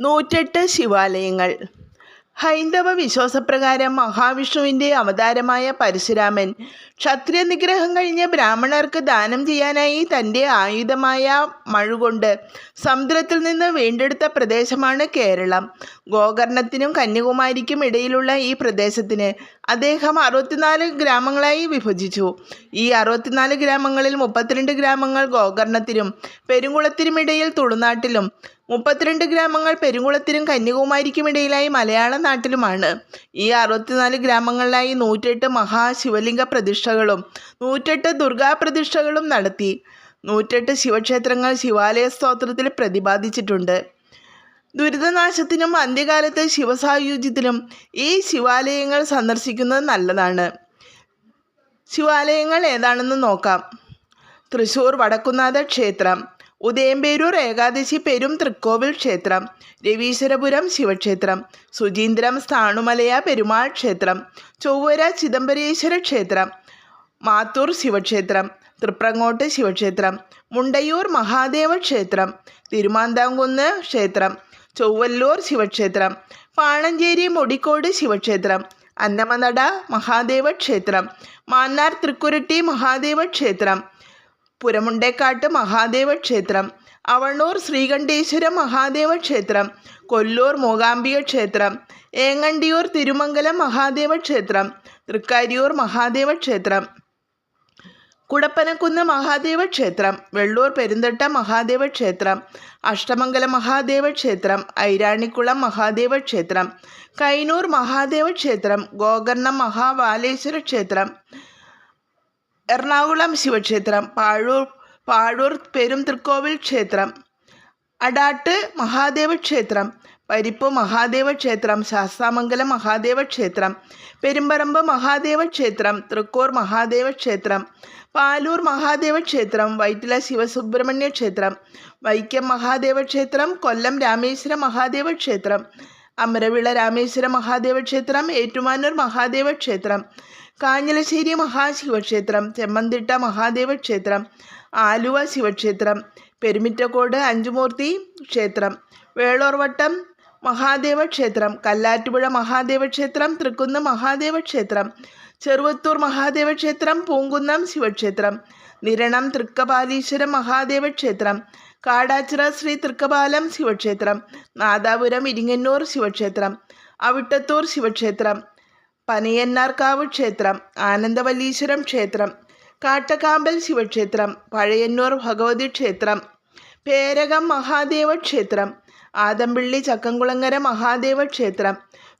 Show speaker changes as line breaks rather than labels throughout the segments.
നൂറ്റെട്ട് ശിവാലയങ്ങൾ. ഹൈന്ദവ വിശ്വാസപ്രകാരം മഹാവിഷ്ണുവിന്റെ അവതാരമായ പരശുരാമൻ ക്ഷത്രിയ നിഗ്രഹം കഴിഞ്ഞ് ബ്രാഹ്മണർക്ക് ദാനം ചെയ്യാനായി തന്റെ ആയുധമായ മഴുകൊണ്ട് സമുദ്രത്തിൽ നിന്ന് വീണ്ടെടുത്ത പ്രദേശമാണ് കേരളം. ഗോകർണത്തിനും കന്യാകുമാരിക്കും ഇടയിലുള്ള ഈ പ്രദേശത്തിന് അദ്ദേഹം അറുപത്തിനാല് ഗ്രാമങ്ങളായി വിഭജിച്ചു. ഈ അറുപത്തിനാല് ഗ്രാമങ്ങളിൽ മുപ്പത്തിരണ്ട് ഗ്രാമങ്ങൾ ഗോകർണത്തിനും പെരുങ്കുളത്തിനുമിടയിൽ തുളുനാട്ടിലും മുപ്പത്തിരണ്ട് ഗ്രാമങ്ങൾ പെരുങ്കുളത്തിനും കന്യാകുമാരിക്കുമിടയിലായി മലയാള നാട്ടിലുമാണ്. ഈ അറുപത്തിനാല് ഗ്രാമങ്ങളിലായി നൂറ്റെട്ട് മഹാശിവലിംഗ പ്രതിഷ്ഠകളും നൂറ്റെട്ട് ദുർഗാ പ്രതിഷ്ഠകളും നടത്തി. നൂറ്റെട്ട് ശിവക്ഷേത്രങ്ങൾ ശിവാലയ സ്തോത്രത്തിൽ പ്രതിപാദിച്ചിട്ടുണ്ട്. ദുരിതനാശത്തിനും അന്ത്യകാലത്ത് ശിവസായുജ്യത്തിനും ഈ ശിവാലയങ്ങൾ സന്ദർശിക്കുന്നത് നല്ലതാണ്. ശിവാലയങ്ങൾ ഏതാണെന്ന് നോക്കാം. തൃശ്ശൂർ വടക്കുന്നാഥ ക്ഷേത്രം. ഉദയംപേരൂർ ഏകാദശി പെരും തൃക്കോവിൽ ക്ഷേത്രം രവീശ്വരപുരം ശിവക്ഷേത്രം സുചീന്ദ്രം സ്ഥാണുമലയ പെരുമാൾ ക്ഷേത്രം ചൊവ്വര ചിദംബരേശ്വര ക്ഷേത്രം മാത്തൂർ ശിവക്ഷേത്രം തൃപ്രങ്ങോട്ട് ശിവക്ഷേത്രം മുണ്ടയൂർ മഹാദേവ ക്ഷേത്രം തിരുമാന്താംകുന്ന് ക്ഷേത്രം ചൊവ്വല്ലൂർ ശിവക്ഷേത്രം പാണഞ്ചേരി മുടിക്കോട് ശിവക്ഷേത്രം അന്നമനട മഹാദേവ ക്ഷേത്രം മാന്നാർ തൃക്കുരുട്ടി മഹാദേവ ക്ഷേത്രം പുരമുണ്ടേക്കാട്ട് മഹാദേവ ക്ഷേത്രം അവണൂർ ശ്രീകണ്ഠേശ്വര മഹാദേവ ക്ഷേത്രം കൊല്ലൂർ മൂകാംബിക ക്ഷേത്രം ഏങ്ങണ്ടിയൂർ തിരുമംഗലം മഹാദേവ ക്ഷേത്രം തൃക്കാരിയൂർ മഹാദേവ ക്ഷേത്രം കുടപ്പനക്കുന്ന് മഹാദേവ ക്ഷേത്രം വെള്ളൂർ പെരുന്തട്ട മഹാദേവ ക്ഷേത്രം അഷ്ടമംഗല മഹാദേവ ക്ഷേത്രം ഐരാണിക്കുളം മഹാദേവ ക്ഷേത്രം കൈനൂർ മഹാദേവ ക്ഷേത്രം ഗോകർണം മഹാബാലേശ്വര ക്ഷേത്രം എറണാകുളം ശിവക്ഷേത്രം പാഴൂർ പാഴൂർ പെരും തൃക്കോവിൽ ക്ഷേത്രം അടാട്ട് മഹാദേവ ക്ഷേത്രം പരിപ്പ് മഹാദേവ ക്ഷേത്രം ശാസ്താമംഗലം മഹാദേവ ക്ഷേത്രം പെരുമ്പറമ്പ് മഹാദേവ ക്ഷേത്രം തൃക്കൂർ മഹാദേവ ക്ഷേത്രം പാലൂർ മഹാദേവ ക്ഷേത്രം വൈറ്റില ശിവസുബ്രഹ്മണ്യ ക്ഷേത്രം വൈക്കം മഹാദേവ ക്ഷേത്രം കൊല്ലം രാമേശ്വര മഹാദേവ ക്ഷേത്രം അമരവിള രാമേശ്വര മഹാദേവ ക്ഷേത്രം ഏറ്റുമാനൂർ മഹാദേവ ക്ഷേത്രം കാഞ്ഞലശ്ശേരി മഹാശിവക്ഷേത്രം ചെമ്മന്തിട്ട മഹാദേവ ക്ഷേത്രം ആലുവ ശിവക്ഷേത്രം പെരുമിറ്റക്കോട് അഞ്ചുമൂർത്തി ക്ഷേത്രം വേളോർവട്ടം മഹാദേവ ക്ഷേത്രം കല്ലാറ്റുപുഴ മഹാദേവ ക്ഷേത്രം തൃക്കുന്ന് മഹാദേവ ക്ഷേത്രം ചെറുവത്തൂർ മഹാദേവ ക്ഷേത്രം പൂങ്കുന്നം ശിവക്ഷേത്രം നിരണം തൃക്കപാലീശ്വരം മഹാദേവ ക്ഷേത്രം കാടാച്ചിറ ശ്രീ തൃക്കപാലം ശിവക്ഷേത്രം നാദാപുരം ഇരിങ്ങന്നൂർ ശിവക്ഷേത്രം അവിട്ടത്തൂർ ശിവക്ഷേത്രം പനയന്നാർക്കാവ് ക്ഷേത്രം ആനന്ദവല്ലീശ്വരം ക്ഷേത്രം കാട്ടക്കാമ്പൽ ശിവക്ഷേത്രം പഴയന്നൂർ ഭഗവതി ക്ഷേത്രം പേരകം മഹാദേവ ക്ഷേത്രം ആദംപിള്ളി ചക്കംകുളങ്ങര മഹാദേവ ക്ഷേത്രം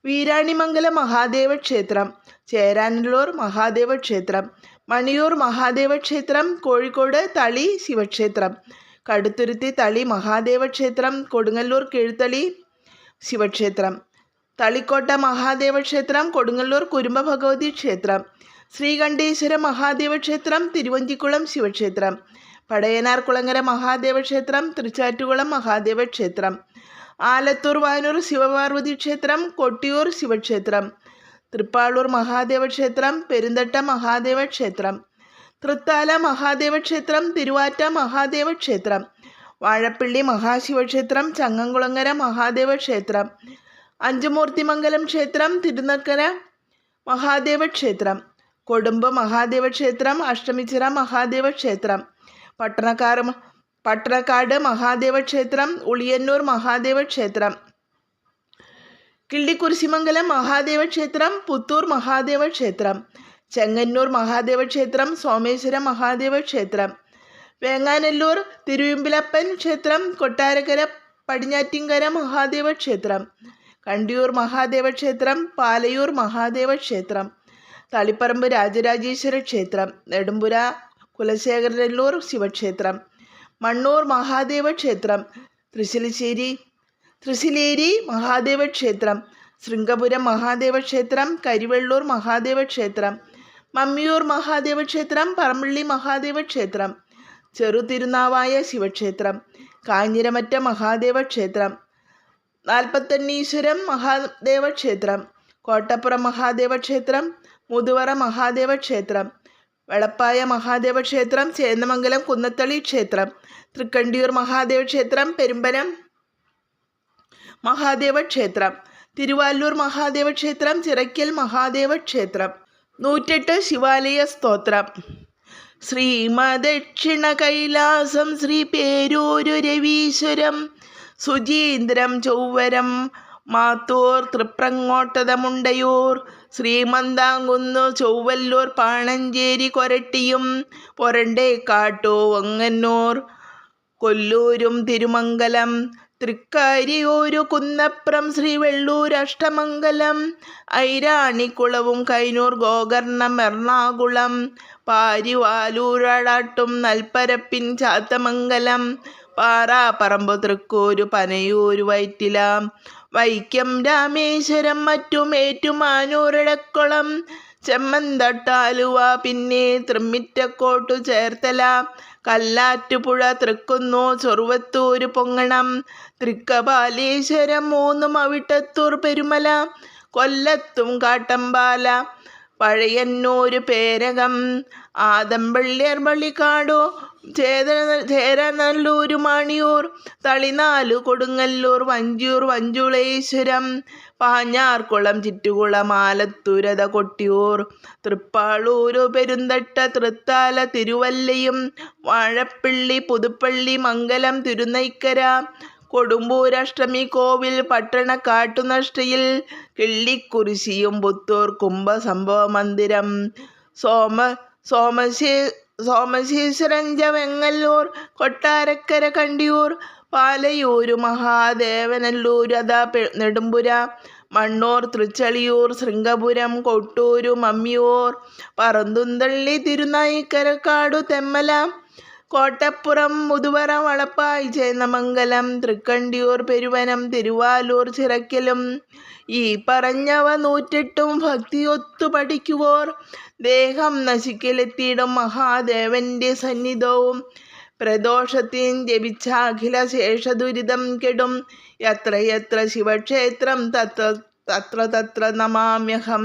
വീരാണിമംഗല മഹാദേവ ക്ഷേത്രം ചേരാനല്ലൂർ മഹാദേവ ക്ഷേത്രം മണിയൂർ മഹാദേവ ക്ഷേത്രം കോഴിക്കോട് തളി ശിവക്ഷേത്രം കടുത്തുരുത്തി തളി മഹാദേവ ക്ഷേത്രം കൊടുങ്ങല്ലൂർ കീഴ്ത്തളി ശിവക്ഷേത്രം. തളിക്കോട്ട മഹാദേവ ക്ഷേത്രം കൊടുങ്ങല്ലൂർ കുരുമ്പ ഭഗവതി ക്ഷേത്രം. ശ്രീകണ്ഠേശ്വര മഹാദേവ ക്ഷേത്രം തിരുവഞ്ചിക്കുളം ശിവക്ഷേത്രം. പടയനാർ കുളങ്ങര മഹാദേവ ക്ഷേത്രം തൃച്ചാറ്റുകുളം മഹാദേവ ക്ഷേത്രം ആലത്തൂർ വാനൂർ ശിവപാർവതി ക്ഷേത്രം കൊട്ടിയൂർ ശിവക്ഷേത്രം. തൃപ്പാളൂർ മഹാദേവ ക്ഷേത്രം പെരുന്തട്ട മഹാദേവ ക്ഷേത്രം തൃത്താല മഹാദേവ ക്ഷേത്രം തിരുവാറ്റ മഹാദേവ ക്ഷേത്രം വാഴപ്പള്ളി മഹാശിവക്ഷേത്രം ചങ്ങംകുളങ്ങര മഹാദേവ ക്ഷേത്രം അഞ്ചുമൂർത്തിമംഗലം ക്ഷേത്രം തിരുനക്കര മഹാദേവ ക്ഷേത്രം കൊടുമ്പ് മഹാദേവ ക്ഷേത്രം അഷ്ടമിച്ചിറ മഹാദേവ ക്ഷേത്രം പട്ടണക്കാർ പട്ടണക്കാട് മഹാദേവ ക്ഷേത്രം ഉളിയന്നൂർ മഹാദേവ ക്ഷേത്രം കിള്ളിക്കുരിശിമംഗലം മഹാദേവ ക്ഷേത്രം പുത്തൂർ മഹാദേവ ക്ഷേത്രം ചെങ്ങന്നൂർ മഹാദേവ ക്ഷേത്രം സോമേശ്വര മഹാദേവ ക്ഷേത്രം വേങ്ങാനല്ലൂർ തിരുവിമ്പിലപ്പൻ ക്ഷേത്രം കൊട്ടാരക്കര പടിഞ്ഞാറ്റിങ്കര മഹാദേവ ക്ഷേത്രം കണ്ടിയൂർ മഹാദേവ ക്ഷേത്രം പാലയൂർ മഹാദേവ ക്ഷേത്രം തളിപ്പറമ്പ് രാജരാജേശ്വര ക്ഷേത്രം നെടുമ്പുര കുലശേഖരനല്ലൂർ ശിവക്ഷേത്രം മണ്ണൂർ മഹാദേവ ക്ഷേത്രം തൃശ്ശിലിശ്ശേരി തൃശ്ശിലേരി മഹാദേവ ക്ഷേത്രം ശൃംഗപുരം മഹാദേവ ക്ഷേത്രം കരിവെള്ളൂർ മഹാദേവ ക്ഷേത്രം മമ്മിയൂർ മഹാദേവ ക്ഷേത്രം പറമ്പള്ളി മഹാദേവ ക്ഷേത്രം ചെറുതിരുനാവായ ശിവക്ഷേത്രം കാഞ്ഞിരമറ്റ മഹാദേവ ക്ഷേത്രം നാൽപ്പത്തന്നീശ്വരം മഹാദേവ ക്ഷേത്രം കോട്ടപ്പുറം മഹാദേവ ക്ഷേത്രം മുതുവറ മഹാദേവ ക്ഷേത്രം വെളപ്പായ മഹാദേവ ക്ഷേത്രം ചേന്നമംഗലം കുന്നത്തളി ക്ഷേത്രം തൃക്കണ്ടിയൂർ മഹാദേവ ക്ഷേത്രം പെരുമ്പനം മഹാദേവ ക്ഷേത്രം തിരുവാല്ലൂർ മഹാദേവ ക്ഷേത്രം ചിറയ്ക്കൽ മഹാദേവ ക്ഷേത്രം നൂറ്റെട്ട് ശിവാലയ സ്തോത്രം. ശ്രീമദക്ഷിണ കൈലാസം ശ്രീ പേരൂരു രവീശ്വരം സുജീന്ദ്രം ചൊവ്വരം മാത്തൂർ തൃപ്രങ്ങോട്ടതമുണ്ടയൂർ ശ്രീമന്താങ്കുന്നു ചൊവ്വല്ലൂർ പാണഞ്ചേരി കൊരട്ടിയും പൊരണ്ടേക്കാട്ടു ഒങ്ങന്നൂർ കൊല്ലൂരും തിരുമംഗലം തൃക്കാരിയൂരു കുന്നപ്രം ശ്രീവെള്ളൂർ അഷ്ടമംഗലം. ഐരാണിക്കുളവും കൈനൂർ ഗോകർണം എറണാകുളം. പാരിവാലൂരാടാട്ടും നൽപ്പരപ്പിൻ ചാത്തമംഗലം. പാറാപ്പറമ്പ് തൃക്കൂരു പനയൂര് വൈറ്റില വൈക്കം രാമേശ്വരം മറ്റും ഏറ്റുമാനൂരിടക്കുളം ചെമ്മന്തട്ടാലുവ പിന്നെ തൃമ്മിറ്റക്കോട്ടു ചേർത്തല. കല്ലാറ്റുപുഴ തൃക്കുന്നു ചെറുവത്തൂര് പൊങ്ങണം. തൃക്കപാലീശ്വരം മൂന്നും അവിട്ടത്തൂർ പെരുമല. കൊല്ലത്തും കാട്ടമ്പാല. പഴയന്നൂര് പേരകം. ആദംപള്ളിയർ പള്ളിക്കാടു ചേത മണിയൂർ തളിനാലു കൊടുങ്ങല്ലൂർ വഞ്ചൂർ വഞ്ചുളേശ്വരം പാഞ്ഞാർക്കുളം ചിറ്റുകുളം ആലത്തുരത കൊട്ടിയൂർ തൃപ്പാളൂരു പെരുന്തട്ട തൃത്താല തിരുവല്ലയും വാഴപ്പിള്ളി പുതുപ്പള്ളി മംഗലം തിരുനൈക്കര കൊടുമ്പൂരഷ്ടമി കോവിൽ പട്ടണ കാട്ടുനഷ്ടയിൽ കിള്ളിക്കുരിശിയും പുത്തൂർ കുംഭസംഭവ മന്ദിരം സോമ സോമശേ സോമശേശ്വരഞ്ച വെങ്ങല്ലൂർ കൊട്ടാരക്കര കണ്ടിയൂർ പാലയൂര് മഹാദേവനല്ലൂർ അതാ നെടുമ്പുര മണ്ണൂർ തൃച്ചളിയൂർ ശൃംഗപുരം കൊട്ടൂരു മമ്മിയൂർ പറന്തുന്തള്ളി തിരുനായിക്കരക്കാടു തെമ്മല കോട്ടപ്പുറം മുതുവറ വളപ്പായി ചേന്നമംഗലം തൃക്കണ്ടിയൂർ പെരുവനം തിരുവാലൂർ ചിറക്കലും. ഈ പറഞ്ഞവ നൂറ്റെട്ടും ഭക്തിയൊത്തു പഠിക്കുവോർ. ദേഹം നശിക്കലെത്തിയിടും മഹാദേവന്റെ സന്നിധവും. പ്രദോഷത്തിൻ ജപിച്ച അഖില ശേഷദുരിതം കെടും. എത്രയെത്ര യത്ര ശിവക്ഷേത്രം തത്ര തത്ര തത്ര നമാമ്യഹം.